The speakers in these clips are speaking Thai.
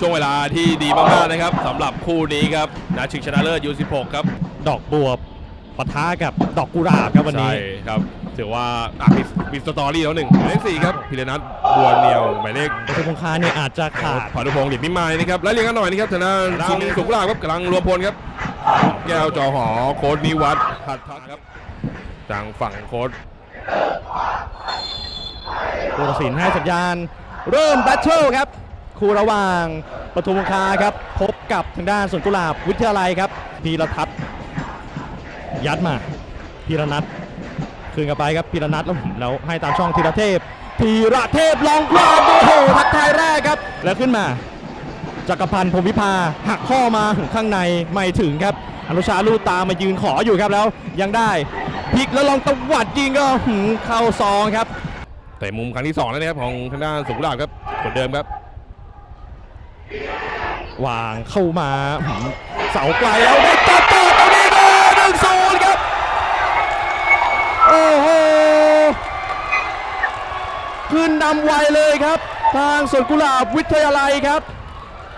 ช่วงเวลาที่ดีมากๆนะครับสำหรับคู่นี้ครับนัดชิงชนะเลิศยู16 ครับดอกบัวปะทะกับดอกกุหลาบครับวันนี้ใช่ครับถือว่าอะมีมีสตอรี่แล้วหนึ่งหมายเลขสี่ครับพิรนัทบัวเนียวหมายเลข ประตูคงคาเนี่ยอาจจะขาด พานุพงศ์หลิมพิมายนะครับและเรียงกันหน่อยนะครับทางด้านทีมสุขุลาภครับกำลังรวมพลครับ แก้วจอหอโค้ดนิวัฒน์หัดทักครับทางฝั่งโค้ดผู้ตัดสินให้สัญญาณ เริ่มแบทเทิลครับ คู่ระหว่างปทุมคงคาครับ พบกับทางด้านสวนกุหลาบวิทยาลัยครับพีรทัศน์ยัดมาพีรนัทคืนกลับไปครับพีรนัทแล้วแล้วให้ตามช่องธีรเทพพีระเทพลองกวาดโอ้โหทักทายแรกครับ แล้วขึ้นมาจักรพันธ์พรมวิภาหักข้อมาข้างในไม่ถึงครับ อนุชาลูตามายืนขออยู่ครับแล้วยังได้พลิกแล้วลองตวัดยิงก็หืมเข้าซองครับ แต่มุมครั้งที่สองแล้วนะครับของทางด้านสุขุลาภครับคนเดิมครับ วางเข้ามาเสาไกลแล้วได้ตัดต่อตรงนี้ก็หนึ่งศูนย์ครับ โอ้โหขึ้นนำไวเลยครับ ทางสวนกุหลาบวิทยาลัยครับ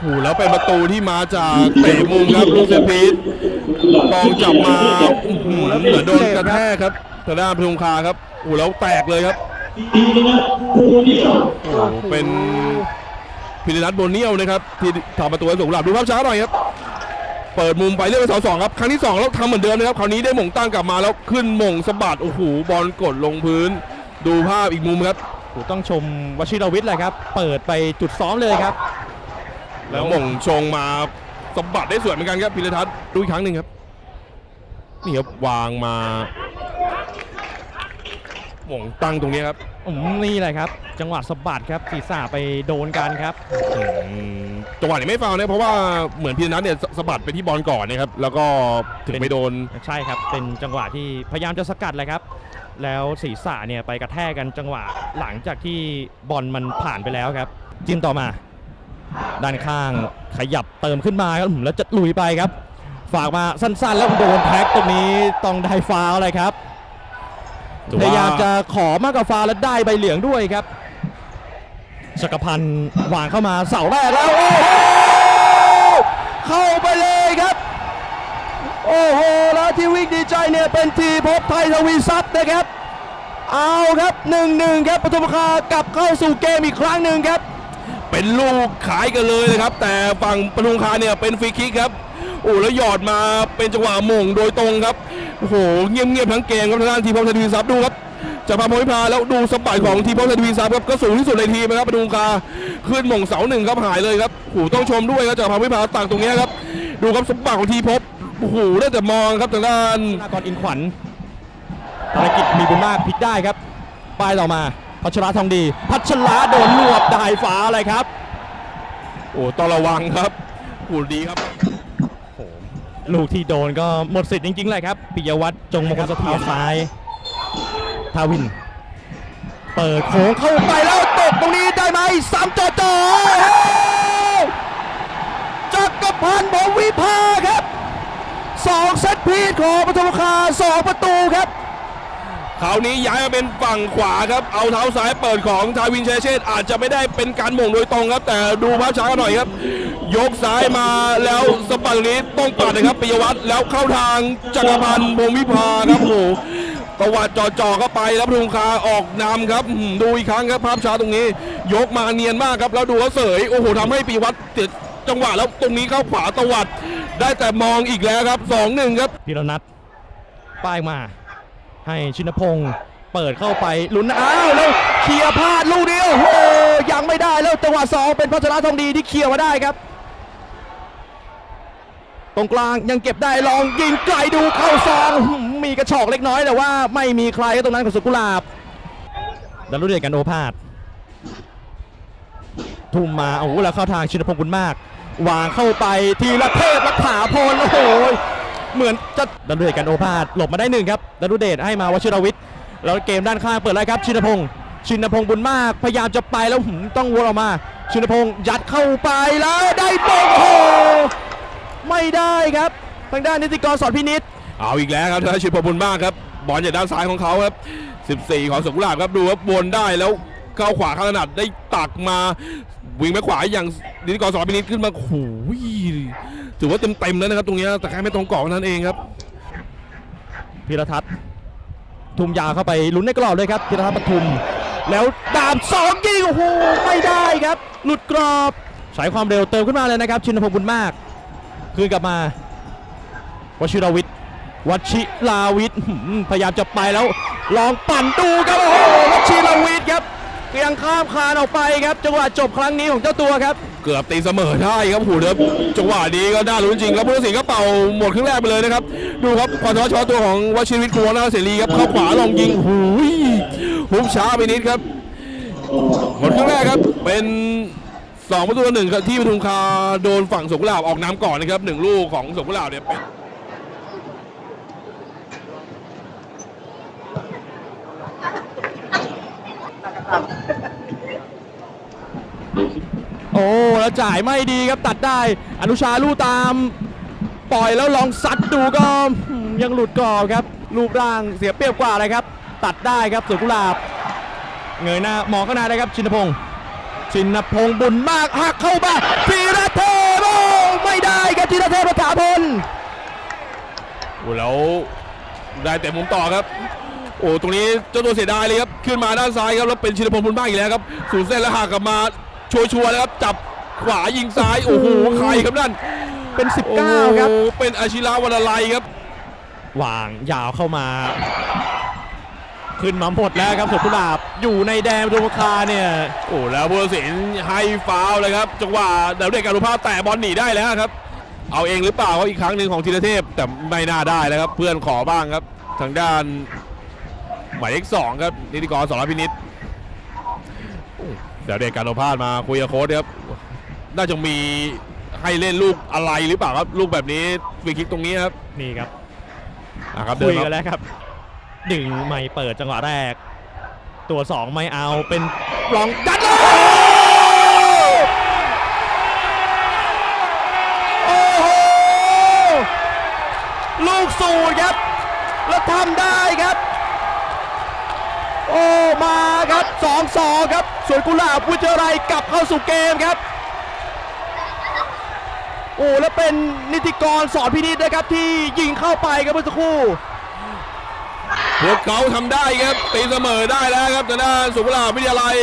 โอ้โหแล้วเป็นประตูที่มาจากเตะมุมครับลูกเซพีทกองจับมาอื้อหือเหมือนโดนกระแทกครับทางด้านพทุมคาครับโอ้แล้วแตกเลยครับโอ้โหเป็น พิรินัทโบเนียวนะครับที่ทำประตูให้สุขุลาภดูภาพช้าหน่อยครับเปิดมุมไปเรื่อยไปเสาสองครับครั้งที่สองแล้วทำเหมือนเดิมนะครับคราวนี้ได้หม่งตั้งกลับมาแล้วขึ้นหม่งสะบัดโอ้โหบอลกดลงพื้น ดูภาพอีกมุมครับต้องชมวชิรวิทย์เลยครับ เปิดไปจุดซ้อมเลยครับ แล้วหม่งชงมาสะบัดได้สวยเหมือนกันครับพิรทัศน์ดูอีกครั้งหนึ่งครับนี่ครับวางมา หม่งตั้งตรงนี้ครับอืมนี่แหละครับ จังหวะสะบัดครับศีรษะไปโดนกันครับอืมจังหวะนี้ไม่ฟาวล์นะเพราะว่าเหมือนพิรนัทเนี่ยสสะบัดไปที่บอลก่อนนะครับแล้วก็ถึงไปโดนใช่ครับ เป็นจังหวะที่พยายามจะสกัดเลยครับ แล้วศีรษะเนี่ยไปกระแทกกันจังหวะหลังจากที่บอลมันผ่านไปแล้วครับ จิ้มต่อมา ด้านข้างขยับเติมขึ้นมาครับแล้วจะลุยไปครับ ฝากมาสั้นๆ แล้วโดนแท็กตรงนี้ต้องได้ฟาวล์เลยครับถือ พว่ายายามจะขอมากกว่าฟาวล์แล้วได้ใบเหลืองด้วยครับจักรพันธ์วางเข้ามาเสาแรกแล้วโอ้โหเข้าไปเลยครับ โอ้โหแล้วที่วิ่งดีใจเนี่ยเป็นทีพบไทยทวีทรัพย์นะครับ เอาครับ1นหนึ่งครับปทุมคากลับเข้าสู่เกมอีกครั้งหนึ่งครับ เป็นลูกขายกันเลยนะครับ แต่ฝั่งปทุมคาเนี่ยเป็นฟรีคิกครับโอ้แล้วหยอดมาเป็นจังหวะหม่งโดยตรงครับ โอ้โหเงียบๆทั้งเกมครับทางด้านทีมพงศ์ทวีทรัพย์ดูครับจากพาพงศ์วิภาแล้วดูสปายของทีมพงศ์ทวีทรัพย์ครับก็สูงที่สุดในทีมนะครับปทุมคาขึ้นหม่งเสาหนึ่งครับหายเลยครับโอ้โหต้องชมด้วยครับจากพาพงศ์วิภาต่างตรงเนี้ยครับดูครับสปายของทีพบโอ้โหได้แต่มองครับทางด้านธนากรอินขวัญภารกิจมีบุญมากพลิกได้ครับป้ายต่อมาพัชราทองดี พัชราโดนรวบได้ฟ้าเลยครับ โอ้ต้องระวังครับโอ้ดีครับ ลูกที่โดนก็หมดสิทธิ์จริงๆเลยครับปิยวัฒน์จงมงคลสถียรซ้ายทาวิน เปิดโค้งเข้าไปแล้วตกตรงนี้ได้ไหมสามจอจอจักรพันธ์ผมวิภาครับสองเซตพีดของปทุมคาสองประตูครับ คราวนี้ย้ายมาเป็นฝั่งขวาครับ เอาเท้าซ้ายเปิดของทาวินเชเชษฐ์อาจจะไม่ได้เป็นการหม่งโดยตรงครับ แต่ดูภาพช้ากันหน่อยครับ ยกซ้ายมาแล้วสปัดตรงนี้ต้องปัดนะครับปิยวัฒน์แล้วเข้าทางจักรพันธ์พงวิภาครับโอ้โหตวัดจ่อๆเข้าไปแล้วพรุงคาออกนำครับดูอีกครั้งครับภาพช้าตรงนี้ ยกมาเนียนมากครับ แล้วดูว่าเสยโอ้โหทำให้ปิยวัฒน์ติดจังหวะแล้วตรงนี้เข้าขวาตวัด ได้แต่มองอีกแล้วครับสองหนึ่งครับพิรนัทป้ายมา ให้ชินพงศ์เปิดเข้าไปลุ้นอ้าวแล้วเคลียร์พลาดลูกเดียวโอ้ยังไม่ได้แล้วจังหวะสองเป็นพัชระทองดีที่เคลียร์มาได้ครับ ตรงกลางยังเก็บได้ลองยิงไกลดูเข้าซองมีกระชอกเล็กน้อยแต่ว่าไม่มีใครตรงนั้นของสุกุลาบดันรุ่เดชกันโอภาสทุ่มมาโอ้โหแล้วเข้าทางชินพงศ์บุญมาก วางเข้าไปทีละเทพรัฐาพลโอ้โห เหมือนจะดันรุเดชกันโอภาสหลบมาได้หนึ่งครับดันรุเดชให้มาวชิรวิทย์แล้วเกมด้านข้างเปิดแล้วครับชินพงศ์ชินพงศ์บุญมากพยายามจะไปแล้วหืมต้องวนออกมา ชินพงศ์ยัดเข้าไปแล้วได้บงโอ้โหไม่ได้ครับทางด้านนิติกรสอนพินิษเอาอีกแล้วครับธนชิตพบุญมากครับบอลจากด้านซ้ายของเขาครับ 14 ของสุขุลาภครับดูครับบนได้แล้วเข้าขวาข้างถนัดได้ตักมา วิ่งไปขวาอย่างนิติกรสอนพินิจขึ้นมาโอ้โหถือว่าเต็มๆแล้วนะครับ ตรงนี้แต่แค่ไม่ตรงกรอบนั้นเองครับพีรทัศน์ทุ่มยาเข้าไปลุ้นในกรอบเลยครับพีรทัศน์ปทุม แล้วดาบสองยิงโอ้โหไม่ได้ครับ หลุดกรอบใช้ความเร็วเติมขึ้นมาเลยนะครับ ชินพงศ์บุญมาก คืนกลับมาวชิราวิทย์วชิราวิทย์พยายามจะไปแล้ว ลองปั่นดูครับโอ้โหวชิราวิทย์ครับ เพียงข้ามคานออกไปครับ จังหวะจบครั้งนี้ของเจ้าตัวครับ เกือบตีเสมอได้ครับหูเดิมจังหวะนี้ก็น่าลุ้นจริงครับผู้ตัดสินก็เป่าหมดครึ่งแรกไปเลยนะครับ ดูครับพอทอชอตัวของวชิรวิทย์ครูนาเสรีครับเข้าขวาลองยิงหูยหุบช้าไปนิดครับหมดครึ่งแรกครับเป็นสองประตูหนึ่งที่ปทุมคาโดนฝั่งสงขลาบออกน้ำก่อนนะครับหนึ่งลูกของสงขลาบเนี่ยเป็น โอ้แล้วจ่ายไม่ดีครับตัดได้ อนุชาลู่ตาม ปล่อยแล้วลองซัดดูก็อืมยังหลุดกรอบครับ รูปร่างเสียเปรียบกว่าเลยครับ ตัดได้ครับสวนกุหลาบ เงยหน้ามองข้างหน้าได้ครับชินพงศ์ชินพงศ์บุญมากหักเข้ามาธีรเทพโอ้ไม่ได้ครับธีรเทพประถาพลโอ้แล้วได้แต่มุมต่อครับ โอ้ตรงนี้เจ้าตัวเสียดายเลยครับขึ้นมาด้านซ้ายครับแล้วเป็นชินพงศ์บุญมากอีกแล้วครับสูนเส้นแล้วหักกลับมาชัวร์ๆแล้วครับจับขวายิงซ้ายโอ้โหใครครับนั่นเป็นโอ้โห19 ครับเป็นอาชิระวรลัยครับ วางยาวเข้ามา ขึ้นมาหมดแล้วครับสวนกุหลาบอยู่ในแดนปทุมคาเนี่ย โอ้แล้วผู้ตัดสินให้ฟาวล์เลยครับจังหวะดาวเด็กการุภาพแต่บอลหนีได้แล้วครับ เอาเองหรือเปล่าครับอีกครั้งหนึ่งของธีรเทพแต่ไม่น่าได้แล้วครับเพื่อนขอบ้างครับ ทางด้าน หมายเลขสองครับนิติกรสรพินิษดาวเด็กการุภาพมาคุยกับโค้ชครับ น่าจะมีให้เล่นลูกอะไรหรือเปล่าครับ ลูกแบบนี้ฟรีคิกตรงนี้ครับ นี่ครับอะครับเดิคุนยมากันแล้วครับดึงไม่เปิดจังหวะแรก ตัวสองไม่เอาเป็นลองดันเลยโอ้โหลูกสูตรครับ แล้วทำได้ครับ โอ้มาครับสองสองครับสวนกุหลาบวิทยาลัยกลับเข้าสู่เกมครับ โอ้แล้วเป็นนิติกรสอนพินิจนะครับที่ยิงเข้าไปครับเมื่อสักครู่พวกเขาทำได้ครับตีเสมอได้แล้วครับทางด้านสุขุลาวิทยาลัย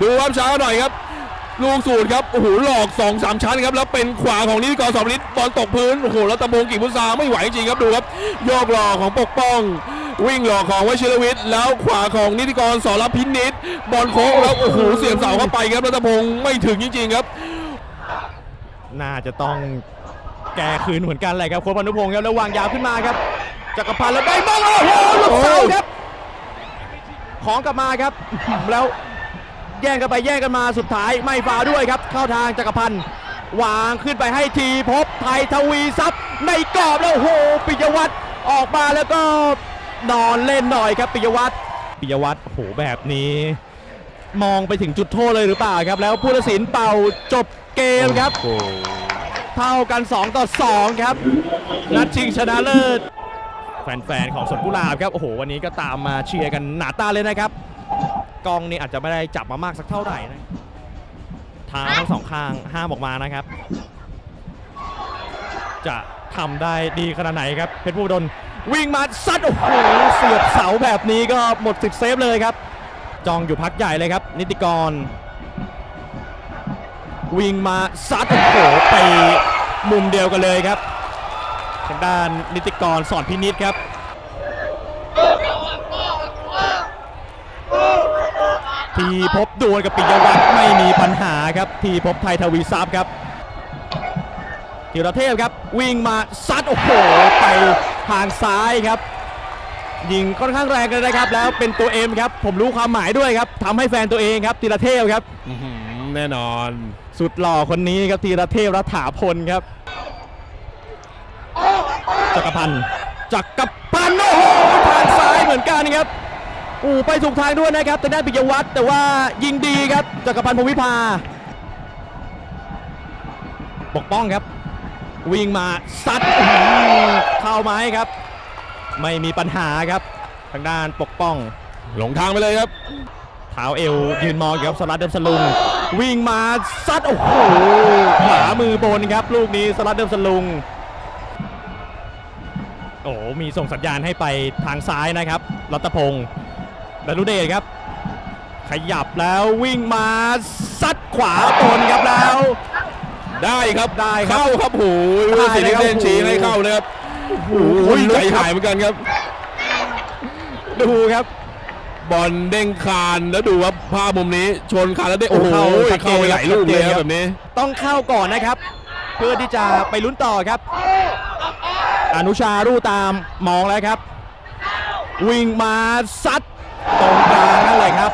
ดูครับช้าหน่อยครับลูกสูตรครับโอ้โหหลอก2อสามชั้นครับแล้วเป็นขวาของนิติกรสอบนิดบอลตกพื้นโอ้โหแล้วตะบงกิ่งพุทราไม่ไหวจริงครับดูครับโยกหลอกของปกป้อง วิ่งหลอกของวชิรวิทย์แล้วขวาของนิติกรสรพินิษบอลโค้งแล้วโอ้โหเสียบเสาเข้าไปครับแล้วตะพงไม่ถึงจริงๆครับ น่าจะต้องแก้คืนเหมือนกันเลยครับโค้ชพานุพงศ์ครับแล้ววางยาวขึ้นมาครับจักรพันธ์แล้วได้บ้างโอ้โหหลุดเสาครับ ของกลับมาครับ แล้วแย่งกันไปแย่งกันมาสุดท้ายไม่ฟาวด้วยครับ เข้าทางจักรพันธ์วางขึ้นไปให้ทีพบไทยทวีซับในกรอบแล้วโอ้โหปิยวัฒน์ออกมาแล้วก็ นอนเล่นหน่อยครับปิยวัฒน์ปิยวัฒน์โอ้โหแบบนี้ มองไปถึงจุดโทษเลยหรือเปล่าครับ แล้วผู้ตัดสินเป่าจบเกมครับโอ้โหเท่ากัน 2 ต่อ 2 ครับ นัดชิงชนะเลิศ แฟนๆ ของสวนกุหลาบครับ โอ้โห วันนี้ก็ตามมาเชียร์กันหนาตาเลยนะครับกล้องนี่อาจจะไม่ได้จับมามากสักเท่าไหร่นะเท้าทั้งสองข้างห้ามออกมานะครับ จะทำได้ดีขนาดไหนครับ เพชรผู้ดล วิ่งมาซัดโอ้โหเสียบเสาแบบนี้ก็หมดสิทธิ์เซฟเลยครับ จองอยู่พักใหญ่เลยครับ นิติกร วิ่งมาซัดโอ้โหไปมุมเดียวกันเลยครับทางด้านนิติกรสอนพินิษครับทีพบดวลกับปิยวัฒน์ไม่มีปัญหาครับทีพบไทยทวีซับครับธีรเทพครับ วิ่งมาซัดโอ้โหไป ทางซ้ายครับยิงค่อนข้างแรงเลยนะครับแล้วเป็นตัวเอ็มครับผมรู้ความหมายด้วยครับทำให้แฟนตัวเองครับธีรเทพครับอื้อหือแน่นอน สุดหล่อคนนี้ครับธีรเทพรัฐาพลครับจักรพันธ์จักรพันธ์โอ้โหทางซ้ายเหมือนกันครับอู้ไปถูกทางด้วยนะครับแต่ด้านปิยวัฒน์แต่ว่ายิงดีครับจักรพันธ์พงวิภา ปกป้องครับ วิ่งมาซัดอื้อหือเข้าไม้ครับ ไม่มีปัญหาครับ ทางด้านปกป้อง หลงทางไปเลยครับเท้าเอวยืนมองอยู่ครับสลัดเดมสลุง วิ่งมาซัดโอ้โหขวามือบนครับ ลูกนี้สลัดเดิมสลุงโอ้โหมีส่งสัญญาณให้ไปทางซ้ายนะครับรัตพงศ์ดารุเดชครับ ขยับแล้ววิ่งมาซัดขวาบนครับแล้ว ได้ครับได้ครับเข้าครับโอ้ยได้สิเลยครับเล่นชี้ให้เข้านะครับโอ้โหโอ้ยลึใจกครับหายเหมือนกันครับ ดูครับ บอลเด้งคานแล้วดูครับภาพมุมนี้ ชนคานแล้วได้โอ้โหเข้าชัดเจนเข้าไปหลายลูกเลยคชัดเจนครัรับบ แบบนี้ ต้องเข้าก่อนนะครับ เพื่อที่จะไปลุ้นต่อครับ อนุชารู่ตามมองแล้วครับ วิ่งมาซัดตรงกลางนั่นแหละครับ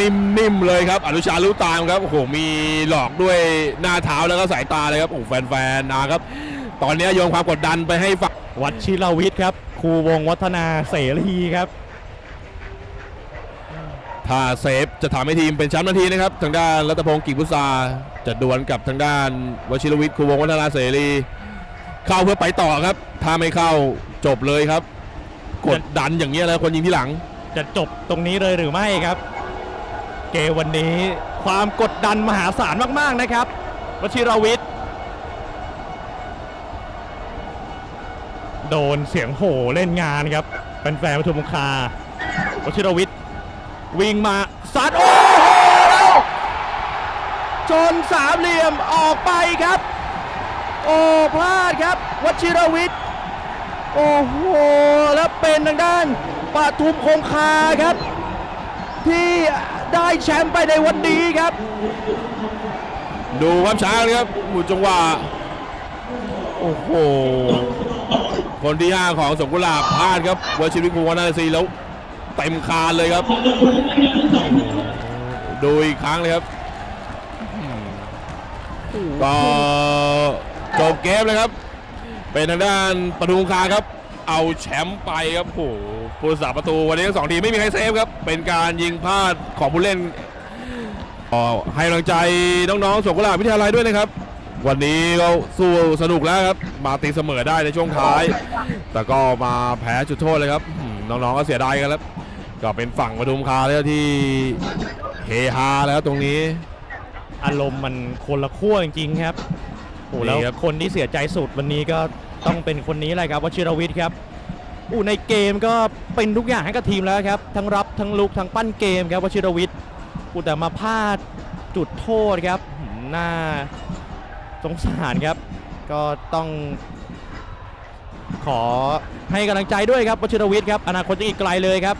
นิ่มๆเลยครับอนุชารู้ตามครับโอ้โหมีหลอกด้วยหน้าเท้าแล้วก็สายตาเลยครับโอ้โหแฟนๆนะครับ ตอนนี้โยนความกดดันไปให้ฝั่งวัดชิรวิทย์ครับครูวงวัฒนาเสรีครับ ถ้าเซฟจะทำให้ทีมเป็นแชมป์ทันทีนะครับ ทางด้านรัตพงศ์กิ่งพุทราจะดวลกับทางด้านวชิรวิทย์ครูวงศ์วัฒนาเสรี เข้าเพื่อไปต่อครับ ถ้าไม่เข้าจบเลยครับ กดดันอย่างเงี้ยแล้วคนยิงที่หลัง จะจบตรงนี้เลยหรือไม่ครับ เกมวันนี้ความกดดันมหาศาลมากๆนะครับวชิรวิทย์โดนเสียงโห่เล่นงานครับแฟนๆปทุมคาวชิรวิทย์วิ่งมาซัดโอ้โหแล้วชนสามเหลี่ยมออกไปครับ โอ้พลาดครับวชิรวิทย์โอ้โหแล้วเป็นทางด้านปทุมคงคาครับ ที่ได้แชมป์ไปในวันนี้ครับ ดูครับช้างครับหมุจังหวะโอ้โห คนที่5ของสงกุลาพลาดครับวชิรวิคูวงศ์วัฒนาเสรีแล้วเต็มคานเลยครับ ดูอีกครั้งเลยครับก็จบเกมเลยครับ เป็นทางด้านปทุมคาครับ เอาแชมป์ไปครับโอ้โหผู้รักษาประตูวันนี้ทั้งสองทีมไม่มีใครเซฟครับ เป็นการยิงพลาดของผู้เล่นก็ให้กำลังใจน้องๆสงกุหลาบวิทยาลัยด้วยนะครับ วันนี้ก็สู้สนุกแล้วครับ มาตีเสมอได้ในช่วงท้าย แต่ก็มาแพ้จุดโทษเลยครับอืมน้องๆก็เสียดายกันแล้ว ก็เป็นฝั่งปทุมคาแล้วที่เฮฮาแล้วตรงนี้ อารมณ์มันคนละขั้วจริงๆครับโอ้นี่แล้วครับ คนที่เสียใจสุดวันนี้ก็ ต้องเป็นคนนี้แหละครับวชิรวิทย์ครับอู้ในเกมก็เป็นทุกอย่างให้กับทีมแล้วครับ ทั้งรับทั้งลุกทั้งปั้นเกมครับวชิรวิทย์อู้แต่มาพลาดจุดโทษครับหน่าสงสารครับ ก็ต้อง ขอให้กำลังใจด้วยครับวชิรวิทย์ครับอนาคตยังอีกไกลเลยครับ